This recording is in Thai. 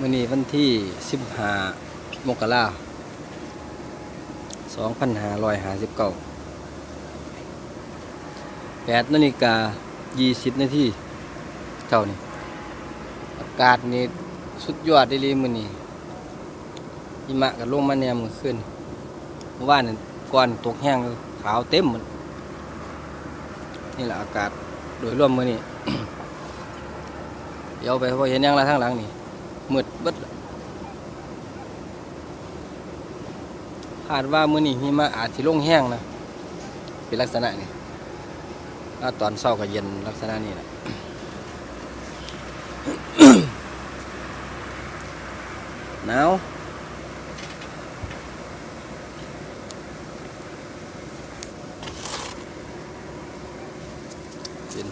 มื่อนี้วันที่สิบหา15 มกราสองพันหาร้อยหาสิบเก้าแปดนาฬิกายี่สิบนาทีเท่านี้ อากาศนี่สุดยอดได้เลยมื่อนี้หิมะกับลงมาแนมมือขึ้นเมื่อวานนี่ก่อนตกแห้งขาวเต็มหมดนี่แหละอากาศโดยรวมมื่อนี้ เดี๋ยวไปพอเห็นยังละทางหลังนี่ มืดบดคาดว่ามื้อนี้หิมะอาจสิลงแห้งนะ เป็นลักษณะนี้ถ้าตอนเช้ากัเย็นลักษณะนี้แหละหนาวเป็น